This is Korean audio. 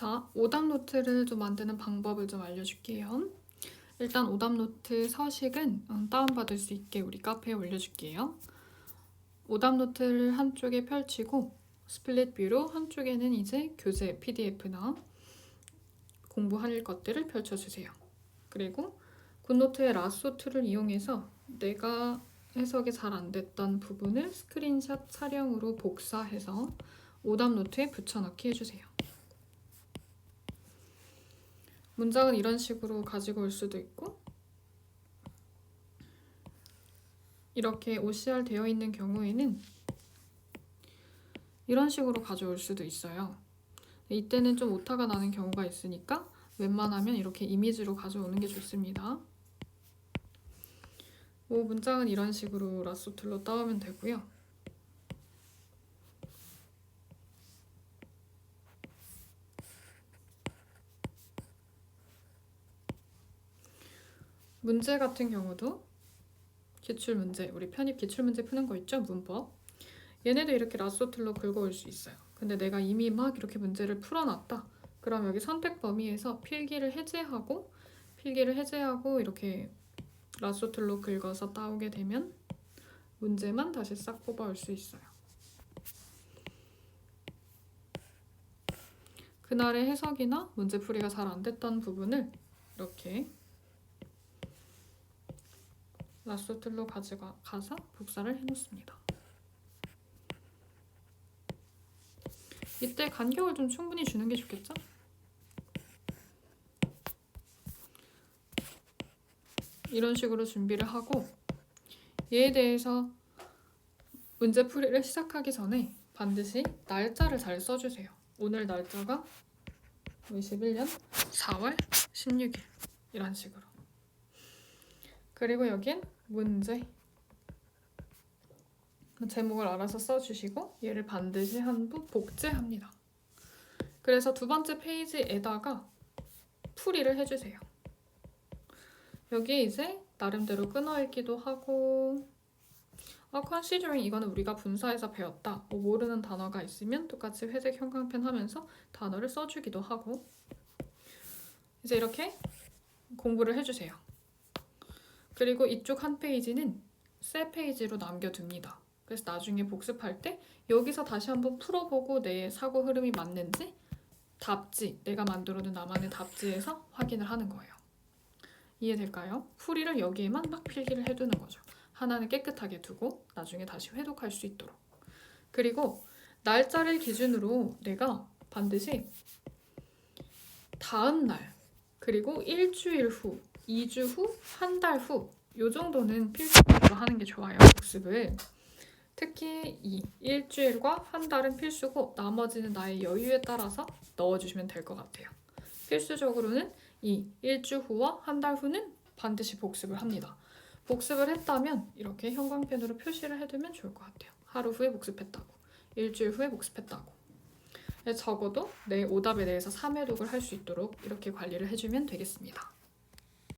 자, 오답 노트를 좀 만드는 방법을 좀 알려줄게요. 일단 오답 노트 서식은 음, 다운받을 수 있게 우리 카페에 올려줄게요. 오답 노트를 한쪽에 펼치고 스플릿 뷰로 한쪽에는 이제 교재 PDF나 공부할 것들을 펼쳐주세요. 그리고 굿노트의 툴을 이용해서 내가 해석이 잘 안 됐던 부분을 스크린샷 촬영으로 복사해서 오답 노트에 붙여넣기 해주세요. 문장은 이런 식으로 가지고 올 수도 있고 이렇게 OCR 되어 있는 경우에는 이런 식으로 가져올 수도 있어요. 이때는 좀 오타가 나는 경우가 있으니까 웬만하면 이렇게 이미지로 가져오는 게 좋습니다. 뭐 문장은 이런 식으로 라쏘 툴로 따오면 되고요. 문제 같은 경우도 기출 문제, 우리 편입 기출 문제 푸는 거 있죠? 문법. 얘네도 이렇게 라쏘 툴로 긁어올 수 있어요. 근데 내가 이미 막 이렇게 문제를 풀어놨다. 그럼 여기 선택 범위에서 필기를 해제하고 필기를 해제하고 이렇게 라쏘 툴로 긁어서 따오게 되면 문제만 다시 싹 뽑아올 수 있어요. 그날의 해석이나 문제풀이가 잘 안 됐던 부분을 이렇게 툴로 가져가 가서 복사를 해놓습니다. 이때 간격을 좀 충분히 주는 게 좋겠죠? 이런 식으로 준비를 하고 얘에 대해서 문제 풀이를 시작하기 전에 반드시 날짜를 잘 써주세요. 오늘 날짜가 21년 4월 16일 이런 식으로 그리고 여긴 문제 제목을 알아서 써주시고 얘를 반드시 한부 복제합니다. 그래서 두 번째 페이지에다가 풀이를 해주세요. 여기 이제 나름대로 끊어읽기도 하고 아, considering 이거는 우리가 분사해서 배웠다. 뭐 모르는 단어가 있으면 똑같이 회색 형광펜 하면서 단어를 써주기도 하고 이제 이렇게 공부를 해주세요. 그리고 이쪽 한 페이지는 새 페이지로 남겨둡니다. 그래서 나중에 복습할 때 여기서 다시 한번 풀어보고 내 사고 흐름이 맞는지 답지, 내가 만들어둔 나만의 답지에서 확인을 하는 거예요. 이해될까요? 풀이를 여기에만 막 필기를 해두는 거죠. 하나는 깨끗하게 두고 나중에 다시 회독할 수 있도록. 그리고 날짜를 기준으로 내가 반드시 다음 날 그리고 일주일 후, 2주 후, 한 달 후, 요 정도는 필수로 하는 게 좋아요. 복습을. 특히 이 일주일과 한 달은 필수고 나머지는 나의 여유에 따라서 넣어주시면 될 것 같아요. 필수적으로는 이 일주 후와 한 달 후는 반드시 복습을 합니다. 복습을 했다면 이렇게 형광펜으로 표시를 해두면 좋을 것 같아요. 하루 후에 복습했다고, 일주일 후에 복습했다고. 적어도 내 오답에 대해서 3회독을 할 수 있도록 이렇게 관리를 해주면 되겠습니다.